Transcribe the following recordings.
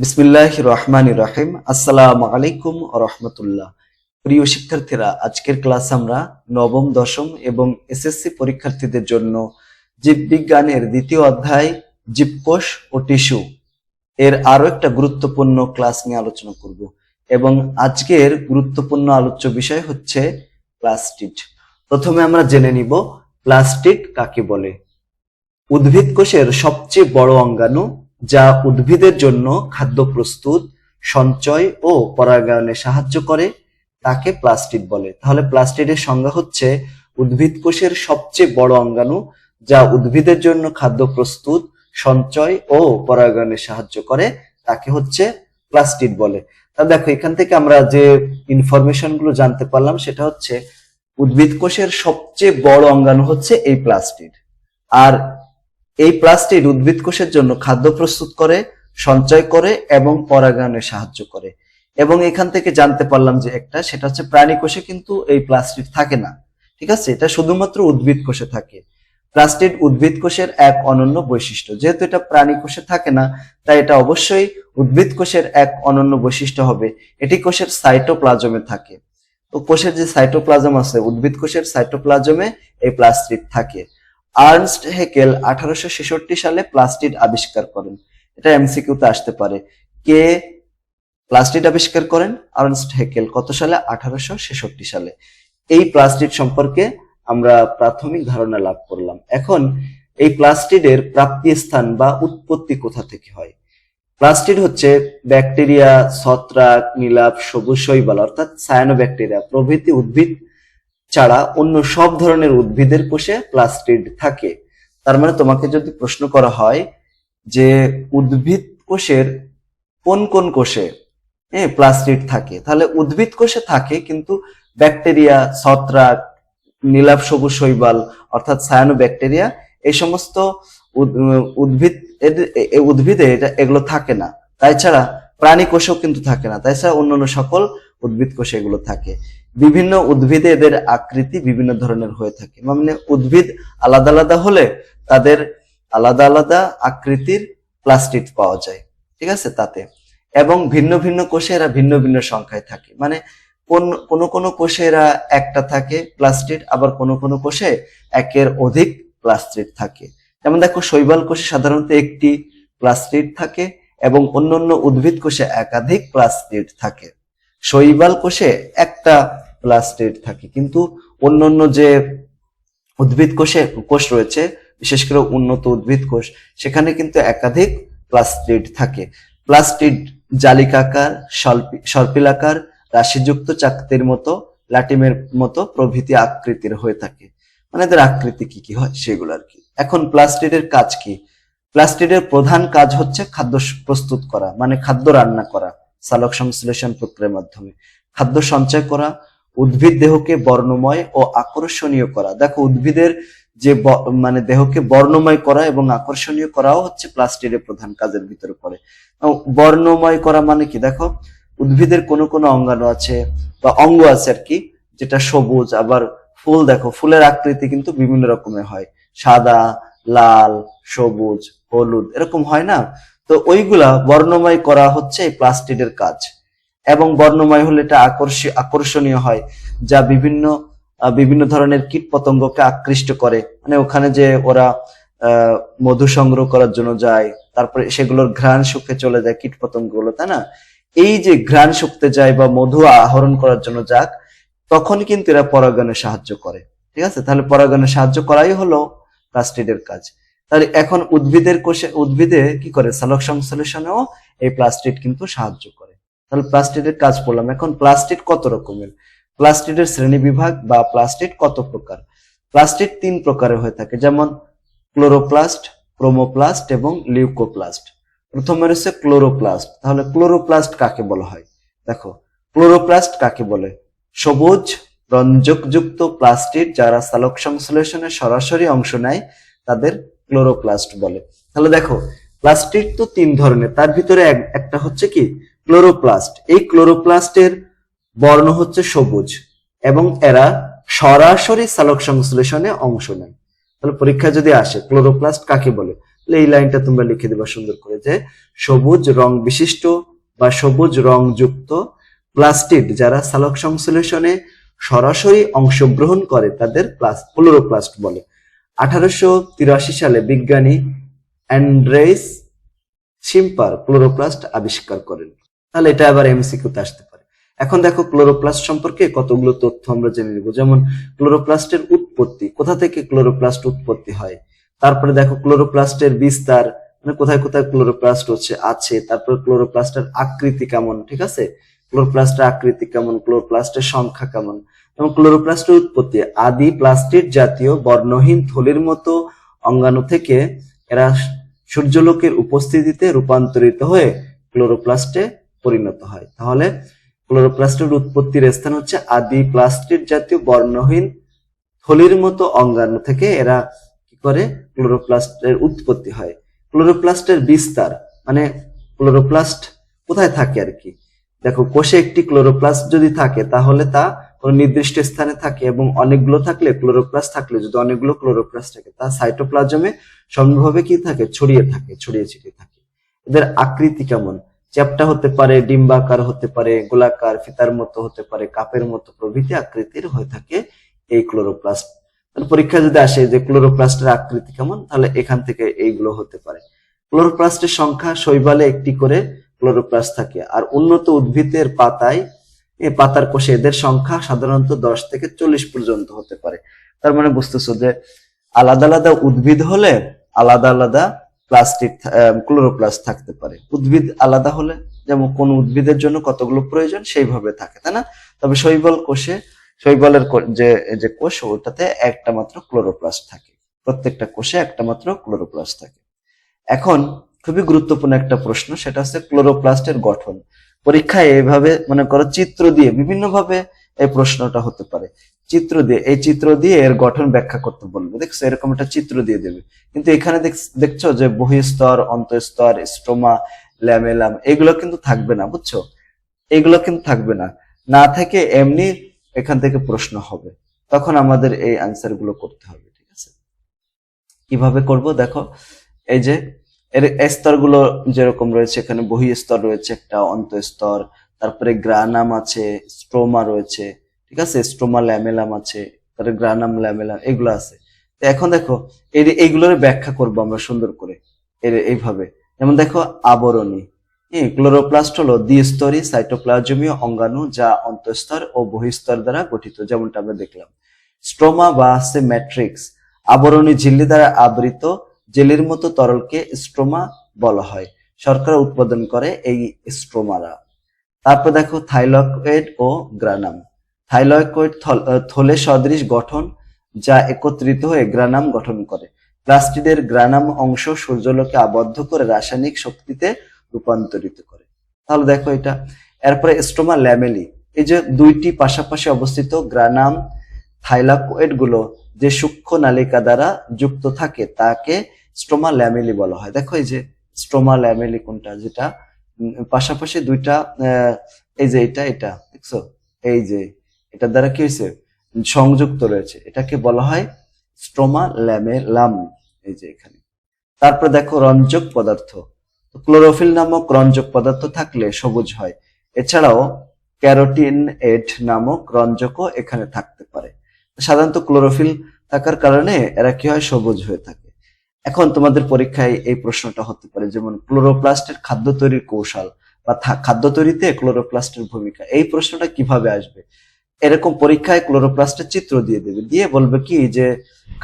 বিসমিল্লাহ রহমান রাহিম। আসসালামু আলাইকুম রহমতুল্লাহ। প্রিয় শিক্ষার্থীরা, আজকের ক্লাস আমরা নবম, দশম এবং এসএসসি পরীক্ষার্থীদের জন্য জীববিজ্ঞানের দ্বিতীয় অধ্যায়, জীবকোষ ও টিস্যু এর আরও একটা গুরুত্বপূর্ণ ক্লাস নিয়ে আলোচনা করব এবং আজকের গুরুত্বপূর্ণ আলোচ্য বিষয় হচ্ছে প্লাস্টিড প্রথমে আমরা জেনে নিব প্লাস্টিড কাকে বলে। উদ্ভিদ কোষের সবচেয়ে বড় অঙ্গাণু যা উদ্ভিদের জন্য খাদ্য প্রস্তুত, সঞ্চয় ও পরাগায়নে সাহায্য করে, তাকে প্লাস্টিড বলে। তাহলে প্লাস্টিডের সংজ্ঞা হচ্ছে উদ্ভিদ কোষের সবচেয়ে বড় অঙ্গাণু যা উদ্ভিদের জন্য খাদ্য প্রস্তুত, সঞ্চয় ও পরাগায়নে সাহায্য করে, তাকে হচ্ছে প্লাস্টিড বলে। তা দেখো, এখান থেকে আমরা যে ইনফরমেশনগুলো জানতে পারলাম, সেটা হচ্ছে উদ্ভিদ কোষের সবচেয়ে বড় অঙ্গাণু হচ্ছে এই প্লাস্টিড। আর এই প্লাস্টিড উদ্ভিদ কোষের জন্য খাদ্য প্রস্তুত করে, সঞ্চয় করে এবং পরাগায়নে সাহায্য করে। এবং এখান থেকে জানতে পারলাম যে একটা, সেটা হচ্ছে প্রাণী কোষে কিন্তু এই প্লাস্টিড থাকে না। ঠিক আছে? এটা শুধুমাত্র উদ্ভিদ কোষে থাকে। প্লাস্টিড উদ্ভিদ কোষের এক অনন্য বৈশিষ্ট্য। যেহেতু এটা প্রাণী কোষে থাকে না, তাই এটা অবশ্যই উদ্ভিদ কোষের এক অনন্য বৈশিষ্ট্য হবে। এটি কোষের সাইটোপ্লাজমে থাকে। তো কোষের যে সাইটোপ্লাজম আছে উদ্ভিদ কোষের সাইটোপ্লাজমে এই প্লাস্টিড থাকে। আর্নস্ট হেকেল আঠারোশো ছেষট্টি সালে প্লাস্টিড আবিষ্কার করেন। এটা এমসিকিউতে আসতে পারে। কে প্লাস্টিড আবিষ্কার করেন? Ernst Haeckel. কত সালে? আঠারোশো ছেষট্টি সালে। এই প্লাস্টিড সম্পর্কে আমরা প্রাথমিক ধারণা লাভ করলাম। এখন এই প্লাস্টিডের প্রাপ্তি স্থান বা উৎপত্তি কোথা থেকে হয়? প্লাস্টিড হচ্ছে ব্যাকটেরিয়া, ছত্রাক নীলাভ সবুজ শৈবাল, অর্থাৎ সায়ানো ব্যাকটেরিয়া প্রভৃতি উদ্ভিদ ছাড়া অন্য সব ধরনের উদ্ভিদের কোষে প্লাস্টিড থাকে। তার মানে তোমাকে যদি প্রশ্ন করা হয় যে উদ্ভিদ কোষের কোন কোন কোষে হ্যাঁ প্লাস্টিড থাকে, তাহলে উদ্ভিদ কোষে থাকে কিন্তু ব্যাকটেরিয়া, ছত্রাক, নীলাভ সবুজ শৈবাল অর্থাৎ সায়ানো ব্যাকটেরিয়া এই সমস্ত উদ্ভিদ উদ্ভিদে এটা এগুলো থাকে না। তাই ছাড়া প্রাণী কোষেও কিন্তু থাকে না। তাই ছাড়া অন্যান্য সকল উদ্ভিদ কোষে এগুলো থাকে। বিভিন্ন উদ্ভিদে এদের আকৃতি বিভিন্ন ধরনের হয়ে থাকে। মানে উদ্ভিদ আলাদা আলাদা হলে তাদের আলাদা আলাদা আকৃতির প্লাস্টিড পাওয়া যায়, ঠিক আছে, তাতে। এবং ভিন্ন ভিন্ন কোষে এরা ভিন্ন ভিন্ন সংখ্যায় থাকে। মানে কোন কোন কোন কোষে এরা একটা থাকে প্লাস্টিড আবার কোন কোন কোষে একের অধিক প্লাস্টিড থাকে। যেমন দেখো, শৈবাল কোষে সাধারণত একটি প্লাস্টিড থাকে এবং অন্যান্য উদ্ভিদ কোষে একাধিক প্লাস্টিড থাকে। শৈবাল কোষে একটা প্লাস্টিড থাকে। কিন্তু অন্যান্য যে উদ্ভিদ কোষে, কোষ রয়েছে, বিশেষ করে উন্নত উদ্ভিদ কোষ, সেখানে কিন্তু একাধিক প্লাস্টিড থাকে। প্লাস্টিড জালিকাকার সর্পিলাকার রাশিযুক্ত চাকতির মতো লাটিমের মতো প্রভৃতি আকৃতির হয়ে থাকে। মানে এদের আকৃতি কি কি হয়, সেগুলো আর কি। এখন প্লাস্টিডের কাজ কি? প্লাস্টিডের প্রধান কাজ হচ্ছে খাদ্য প্রস্তুত করা মানে খাদ্য রান্না করা সালোক সংশ্লেষণ প্রক্রিয়ার মাধ্যমে। খাদ্য সঞ্চয় করা উদ্ভিদ দেহকে বর্ণময় ও আকর্ষণীয় করা। দেখো, উদ্ভিদের যে মানে দেহকে বর্ণময় করা এবং আকর্ষণীয় করাও হচ্ছে প্লাস্টিডের প্রধান কাজের ভিতরে পড়ে। বর্ণময় করা মানে কি? দেখো, উদ্ভিদের কোন কোন অঙ্গাণু আছে বা অঙ্গ আছে আর কি, যেটা সবুজ, আবার ফুল দেখো, ফুলের আকৃতি কিন্তু বিভিন্ন রকমের হয়। সাদা, লাল, সবুজ, হলুদ, এরকম হয় না? তো ওইগুলা বর্ণময় করা হচ্ছে এই কাজ। এবং বর্ণময় হলে এটা আকর্ষণীয় হয়, যা বিভিন্ন বিভিন্ন ধরনের কীট পতঙ্গকে আকৃষ্ট করে। মানে ওখানে যে ওরা মধু সংগ্রহ করার জন্য যায়, তারপরে সেগুলোর ঘ্রাণ শুকে চলে যায় কীট পতঙ্গগুলো তাই না? এই যে ঘ্রাণ শুকতে যায় বা মধু আহরণ করার জন্য যাক, তখন কিন্তু এরা পরাগণে সাহায্য করে। ঠিক আছে? তাহলে পরাগণে সাহায্য করাই হলো প্লাস্টিডের কাজ। তাহলে এখন উদ্ভিদের কোষে, উদ্ভিদে কি করে? সালক সংশ্লেষণেও এই প্লাস্টিড কিন্তু সাহায্য করে। তাহলে প্লাস্টিডের কাজ পড়লাম এখন প্লাস্টিড কত রকমের? প্লাস্টিডের শ্রেণি বিভাগ বা প্লাস্টিড কত প্রকার? প্লাস্টিড তিন প্রকারের হয়ে থাকে, যেমন ক্লোরোপ্লাস্ট ক্রোমোপ্লাস্ট এবং লিউকোপ্লাস্ট প্রথমে রয়েছে ক্লোরোপ্লাস্ট তাহলে ক্লোরোপ্লাস্ট কাকে বলা হয়? দেখো ক্লোরোপ্লাস্ট কাকে বলে? সবুজ, রঞ্জকযুক্ত প্লাস্টিড যারা সালোক সংশ্লেষণে সরাসরি অংশ নেয়, তাদের ক্লোরোপ্লাস্ট বলে। তাহলে দেখো প্লাস্টিড তো তিন ধরনের। তার ভিতরে একটা হচ্ছে কি? ক্লোরোপ্লাস্ট। এই ক্লোরোপ্লাস্টের বর্ণ হচ্ছে সবুজ এবং এরা সরাসরি সালোক সংশ্লেষণে অংশ নেয়। তাহলে পরীক্ষা যদি আসে, ক্লোরোপ্লাস্ট কাকে বলে? এই লাইনটা তোমরা লিখে দিবা সুন্দর করে যে সবুজ রং বিশিষ্ট বা সবুজ রং যুক্ত প্লাস্টিড যারা সালোক সংশ্লেষণে সরাসরি অংশগ্রহণ করে, তাদের প্লাস ক্লোরোপ্লাস্ট বলে। আঠারোশো তিরাশি সালে বিজ্ঞানী অ্যান্ড্রেস সিম্পার ক্লোরোপ্লাস্ট আবিষ্কার করেন। তাহলে এটা আবার এমসিকিউতে আসতে পারে। এখন দেখো ক্লোরোপ্লাস্ট সম্পর্কে কতগুলো তথ্য আমরা জেনে নিব। যেমন ক্লোরোপ্লাস্টের উৎপত্তি, কোথা থেকে ক্লোরোপ্লাস্ট উৎপত্তি হয়? তারপরে দেখো ক্লোরোপ্লাস্টের বিস্তার মানে কোথায় কোথায় ক্লোরোপ্লাস্ট হচ্ছে, আছে। তারপর ক্লোরোপ্লাস্টের আকৃতি কেমন, ঠিক আছে? ক্লোরোপ্লাস্টের আকৃতি কেমন, ক্লোরোপ্লাস্টের সংখ্যা কেমন? এবং ক্লোরোপ্লাস্টের উৎপত্তি, আদি প্লাস্টিড জাতীয় বর্ণহীন থলির মতো অঙ্গাণু থেকে এরা সূর্যলোকের উপস্থিতিতে রূপান্তরিত হয়ে ক্লোরোপ্লাস্টে পরিণত হয়। তাহলে ক্লোরোপ্লাস্টের উৎপত্তির স্থান হচ্ছে আদি প্লাস্টিড জাতীয় বর্ণহীন থলির মতো অঙ্গাণু থেকে এরা কি করে? ক্লোরোপ্লাস্টের উৎপত্তি হয়। ক্লোরোপ্লাস্টের বিস্তার মানে ক্লোরোপ্লাস্ট কোথায় থাকে আর কি? দেখো, কোষে একটি ক্লোরোপ্লাস্ট যদি থাকে, তাহলে তা কোনো নির্দিষ্ট স্থানে থাকে এবং অনেকগুলো থাকলে ক্লোরোপ্লাস্ট থাকলে, যদি অনেকগুলো ক্লোরোপ্লাস্ট থাকে, তা সাইটোপ্লাজমে সম্ভাবে কি থাকে? ছড়িয়ে থাকে, ছড়িয়ে ছিটিয়ে থাকে। এদের আকৃতি কেমন? চ্যাপ্টা হতে পারে, ডিম্বাকার হতে পারে, গোলাকার, ফিতার মতো হতে পারে, কাপের মতো প্রভৃতি আকৃতির হয়ে থাকে এই ক্লোরোপ্লাস্ট। পরীক্ষা যদি আসে যে ক্লোরোপ্লাস্টের আকৃতি কেমন, তাহলে এখান থেকে এইগুলো হতে পারে। ক্লোরোপ্লাস্টের সংখ্যা শৈবালে একটি করে ক্লোরোপ্লাস্ট থাকে, আর উন্নত উদ্ভিদের পাতায় পাতার কোষে এদের সংখ্যা সাধারণত দশ থেকে চল্লিশ পর্যন্ত হতে পারে। তার মানে বুঝতেছো যে আলাদা আলাদা উদ্ভিদ হলে আলাদা আলাদা প্লাস্টিক ক্লোরোপ্লাস্ট থাকতে পারে। উদ্ভিদ আলাদা হলে, যেমন কোন উদ্ভিদের জন্য কতগুলো প্রয়োজন, সেইভাবে থাকে, তাই না? তবে শৈবাল কোষে, শৈবালের যে যে কোষ, ওটাতে একটা মাত্র ক্লোরোপ্লাস্ট থাকে। প্রত্যেকটা কোষে একটা মাত্র ক্লোরোপ্লাস্ট থাকে। এখন খুবই গুরুত্বপূর্ণ একটা প্রশ্ন, সেটা হচ্ছে ক্লোরোপ্লাস্টের গঠন। পরীক্ষায় এইভাবে মনে করো চিত্র দিয়ে বিভিন্ন ভাবে এই প্রশ্নটা হতে পারে। চিত্র দিয়ে, এই চিত্র দিয়ে এর গঠন ব্যাখ্যা করতে বলবে। দেখছ, এরকম একটা চিত্র দিয়ে দেবে। কিন্তু এখানে দেখ- দেখছ যে বহিস্তর, অন্তঃস্তর স্ট্রোমা ল্যামেলাম, এগুলো কিন্তু থাকবে না, বুঝছ? এগুলো কিন্তু থাকবে না। না থেকে এমনি এখান থেকে প্রশ্ন হবে। তখন আমাদের এই আনসারগুলো করতে হবে, ঠিক আছে? কীভাবে করব? দেখো, এই যে, এর স্তরগুলো যেরকম রয়েছে, এখানে বহি স্তর রয়েছে, একটা অন্তঃস্তর তারপরে গ্রানাম আছে, স্ট্রোমা রয়েছে, ঠিক আছে? স্ট্রোমা ল্যামেলাম আছে, তারপরে গ্রানাম ল্যামেলাম, এগুলো আছে। তো এখন দেখো, এই এইগুলোর ব্যাখ্যা করব আমরা সুন্দর করে, এর এইভাবে। যেমন দেখো, আবরণী। হ্যাঁ ক্লোরোপ্লাস্ট হলো দ্বিস্তরী সাইটোপ্লাজমীয় অঙ্গাণু যা অন্তঃস্তর ও বহিস্তর দ্বারা গঠিত, যেমনটা আমরা দেখলাম। স্ট্রোমা বা আছে ম্যাট্রিক্স। আবরণী ঝিল্লি দ্বারা আবৃত, জেলির মতো তরলকে স্ট্রোমা বলা হয়। সরকার উৎপাদন করে এই স্ট্রোমারা। তারপর দেখো থাইলয়েড ও গ্রানাম। থাইলয়েড থলে সদৃশ গঠন যা একত্রিত হয়ে গ্রানাম গঠন করে। প্লাস্টিডের গ্রানাম অংশ সূর্যলোকে আবদ্ধ করে রাসায়নিক শক্তিতে রূপান্তরিত করে। তাহলে দেখো এটা। এরপরে স্ট্রোমা ল্যামেলি। এই যে দুইটি পাশাপাশি অবস্থিত গ্রানাম থাইলাকয়েডগুলো যে সূক্ষ্ম নালিকা দ্বারা যুক্ত থাকে, তাকে স্ট্রোমা ল্যামেলি বলা হয়। দেখো এই যে স্ট্রোমা ল্যামেলি কোনটা? যেটা পাশাপাশি দুইটা এই যে এটা এটা, দেখছ? এই যে এটা দ্বারা কি হয়েছে? সংযুক্ত রয়েছে। এটাকে বলা হয় স্ট্রোমা ল্যামেলাম এই যে এখানে। তারপর দেখো রঞ্জক পদার্থ। ক্লোরোফিল নামক রঞ্জক পদার্থ থাকলে সবুজ হয়। এছাড়াও ক্যারোটিন এড নামক রঞ্জকও এখানে থাকতে পারে। সাধারণত ক্লোরোফিল থাকার কারণে এরা কি হয়? সবুজ হয়ে থাকে। এখন তোমাদের পরীক্ষায় এই প্রশ্নটা হতে পারে, যেমন ক্লোরোপ্লাস্টের খাদ্য তৈরির কৌশল বা খাদ্য তৈরিতে ক্লোরোপ্লাস্টের ভূমিকা, এই প্রশ্নটা কীভাবে আসবে? এরকম পরীক্ষায় ক্লোরোপ্লাস্টের চিত্র দিয়ে দেবে, দিয়ে বলবে কি যে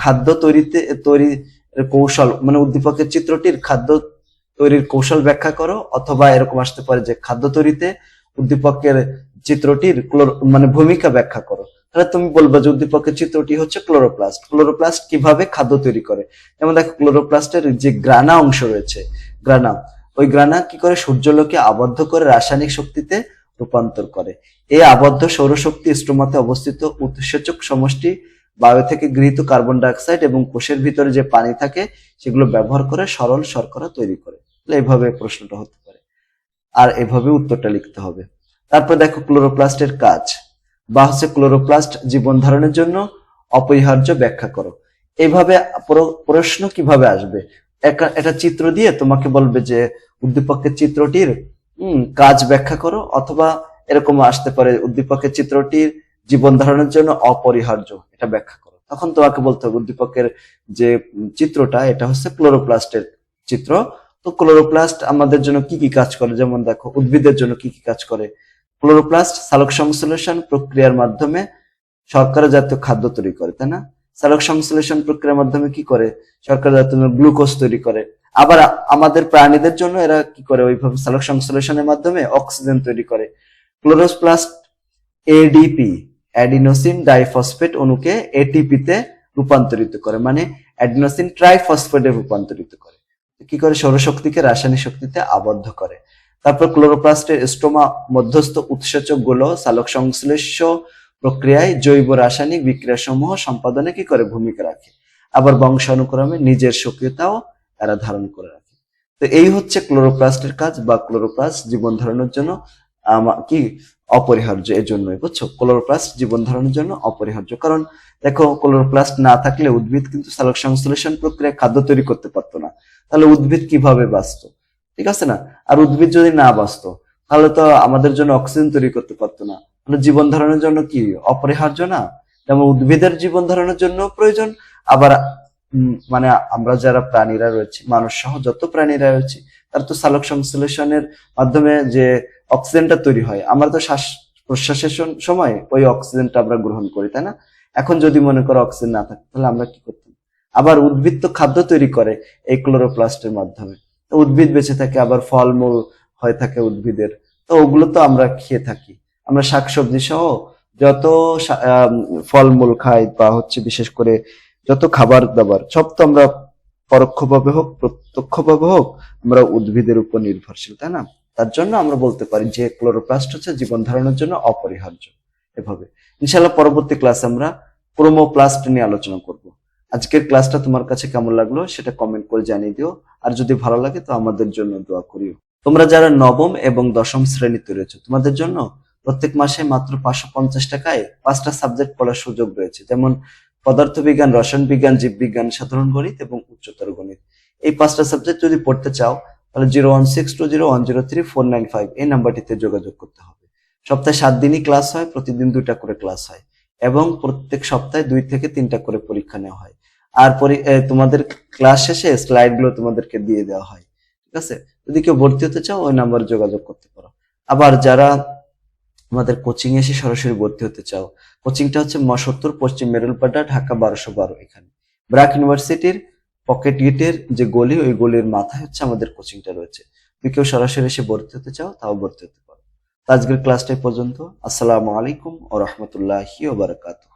খাদ্য তৈরিতে তৈরি কৌশল মানে উদ্দীপকের চিত্রটির খাদ্য তৈরির কৌশল ব্যাখ্যা করো, অথবা এরকম আসতে পারে যে খাদ্য তৈরিতে উদ্দীপকের চিত্রটির মানে ভূমিকা ব্যাখ্যা করো। তাহলে তুমি বলবে যে উদ্দীপকের চিত্রটি হচ্ছে ক্লোরোপ্লাস্ট। ক্লোরোপ্লাস্ট কীভাবে খাদ্য তৈরি করে? যেমন দেখো, ক্লোরোপ্লাস্টের যে গ্রানা অংশ রয়েছে, গ্রানা, ওই গ্রানা কি করে? সূর্যলোকে আবদ্ধ করে রাসায়নিক শক্তিতে রূপান্তর করে। এই আবদ্ধ সৌরশক্তি স্ট্রোমাতে অবস্থিত উৎসেচক সমষ্টি বায়ু থেকে গৃহীত কার্বন ডাইঅক্সাইড এবং কোষের ভিতরে যে পানি থাকে, সেগুলো ব্যবহার করে সরল শর্করা তৈরি করে। এইভাবে প্রশ্নটা হতে পারে। আর এভাবে উত্তরটা লিখতে হবে। তারপর দেখো, ক্লোরোপ্লাস্টের কাজ। বা হচ্ছে ক্লোরোপ্লাস্ট জীবন ধারণের জন্য অপরিহার্য ব্যাখ্যা করো। এইভাবে প্র- প্রশ্ন কীভাবে আসবে? একটা চিত্র দিয়ে তোমাকে বলবে যে উদ্দীপকের চিত্রটির কাজ ব্যাখ্যা করো, অথবা এরকম আসতে পারে উদ্দীপকের চিত্রটির জীবন ধারণের জন্য অপরিহার্য, এটা ব্যাখ্যা করো। তখন তোমাকে বলতে হবে উদ্দীপকের যে চিত্রটা, এটা হচ্ছে ক্লোরোপ্লাস্টের চিত্র। তো ক্লোরোপ্লাস্ট আমাদের জন্য কি কি কাজ করে? যেমন দেখো, উদ্ভিদের জন্য কি কি কাজ করে? ক্লোরোপ্লাস্ট সালোক সংশ্লেষণ প্রক্রিয়ার মাধ্যমে শর্করা জাতীয় খাদ্য তৈরি করে, তাই না? সালোক সংশ্লেষণ প্রক্রিয়ার মাধ্যমে কি করে? শর্করা জাতীয় গ্লুকোজ তৈরি করে। আবার আমাদের প্রাণীদের জন্য এরা কি করে? ওইভাবে সালোক সংশ্লেষণের মাধ্যমে অক্সিজেন তৈরি করে। ক্লোরোপ্লাস্ট এডিপি অ্যাডিনোসিন ডাইফসফেট অণুকে এটিপি তে রূপান্তরিত করে মানে অ্যাডিনোসিন ট্রাইফসফেটে রূপান্তরিত করে। কি করে? সৌরশক্তিকে রাসায়নিক শক্তিতে আবদ্ধ করে। তারপর ক্লোরোপ্লাস্টের স্টোমা, মধ্যস্থ উৎসেচকগুলো, সালোক সংশ্লেষ প্রক্রিয়ায় জৈব রাসায়নিক বিক্রিয়া সমূহ সম্পাদনে কি করে ভূমিকা রাখে? আবার বংশানুক্রমে নিজের সক্রিয়তাও এরা ধারণ করে রাখে। তো এই হচ্ছে ক্লোরোপ্লাস্টের কাজ বা ক্লোরোপ্লাস্ট জীবন ধারণের জন্য কি অপরিহার্য এর জন্যই বুঝছ? ক্লোরোপ্লাস্ট জীবন ধারণের জন্য অপরিহার্য। কারণ দেখো, ক্লোরোপ্লাস্ট না থাকলে উদ্ভিদ কিন্তু সালোক সংশ্লেষণ প্রক্রিয়ায় খাদ্য তৈরি করতে পারতো না। তাহলে উদ্ভিদ কীভাবে বাঁচত? ঠিক আছে না? আর উদ্ভিদ যদি না বাঁচত, তাহলে তো আমাদের জন্য অক্সিজেন তৈরি করতে পারতো না। তাহলে জীবন ধারণের জন্য কি? অপরিহার্য না? যেমন উদ্ভিদের জীবন ধারণের জন্য প্রয়োজন, আবার মানে আমরা যারা প্রাণীরা রয়েছে, মানুষ সহ যত প্রাণীরা রয়েছে, তার তো সালোক সংশ্লেষণের মাধ্যমে যে অক্সিজেনটা তৈরি হয়। আমরা তো শ্বাস প্রশ্বাসের সময় ওই অক্সিজেনটা আমরা গ্রহণ করি, তাই না? এখন যদি মনে করো অক্সিজেন না থাকে, তাহলে আমরা কি করতাম? আবার উদ্ভিদ তো খাদ্য তৈরি করে এই ক্লোরোপ্লাস্টের মাধ্যমে। উদ্ভিদ বেঁচে থাকে, আবার ফলমূল হয়ে থাকে উদ্ভিদের। তো ওগুলো তো আমরা খেয়ে থাকি। আমরা শাকসবজি সহ যত ফলমূল খাই বা হচ্ছে বিশেষ করে যত খাবার দাবার, সব তো আমরা পরোক্ষভাবে হোক, প্রত্যক্ষভাবে হোক, আমরা উদ্ভিদের উপর নির্ভরশীল, তাই না? তার জন্য আমরা বলতে পারি যে ক্লোরোপ্লাস্ট হচ্ছে জীবন ধারণের জন্য অপরিহার্য এভাবে। ইনশাল্লাহ পরবর্তী ক্লাসে আমরা ক্রোমোপ্লাস্ট নিয়ে আলোচনা করব। আজকের ক্লাসটা তোমার কাছে কেমন লাগল সেটা কমেন্ট করে জানিয়ে দিও। আর যদি ভালো লাগে তো আমাদের জন্য দোয়া করিও। তোমরা যারা নবম এবং দশম শ্রেণীতে রয়েছে তোমাদের জন্য প্রত্যেক মাসে মাত্র পাঁচশো পঞ্চাশ টাকায় পাঁচটা সাবজেক্ট পড়ার সুযোগ রয়েছে। যেমন পদার্থবিজ্ঞান রসায়ন বিজ্ঞান জীববিজ্ঞান, সাধারণ গণিত এবং উচ্চতর গণিত। এই পাঁচটা সাবজেক্ট যদি পড়তে চাও, তাহলে zero one six two zero one zero three four nine five এই নাম্বারটিতে যোগাযোগ করতে হবে। সপ্তাহে সাত দিনই ক্লাস হয়, প্রতিদিন দুইটা করে ক্লাস হয়। এবং প্রত্যেক সপ্তাহে দুই থেকে তিনটা করে পরীক্ষা নেওয়া হয়। আর তোমাদের ক্লাস শেষে স্লাইডগুলো তোমাদেরকে দিয়ে দেওয়া হয়। ঠিক আছে? যদি কেউ ভর্তি হতে চাও, ওই নাম্বারে যোগাযোগ করতে পারো। আবার যারা আমাদের কোচিং এসে সরাসরি ভর্তি হতে চাও কোচিংটা হচ্ছে মসত্তর পশ্চিম মেরুলপাড়া, ঢাকা বারোশো বারো এখানে। ব্রাক ইউনিভার্সিটির পকেট গেটের যে গলি, ওই গলির মাথায় হচ্ছে আমাদের কোচিংটা রয়েছে। যদি কেউ সরাসরি এসে ভর্তি হতে চাও, তাও ভর্তি হতে আজকের ক্লাসটা এই পর্যন্ত আসসালামু আলাইকুম ও রহমতুল্লাহি ওবারাকাতুহ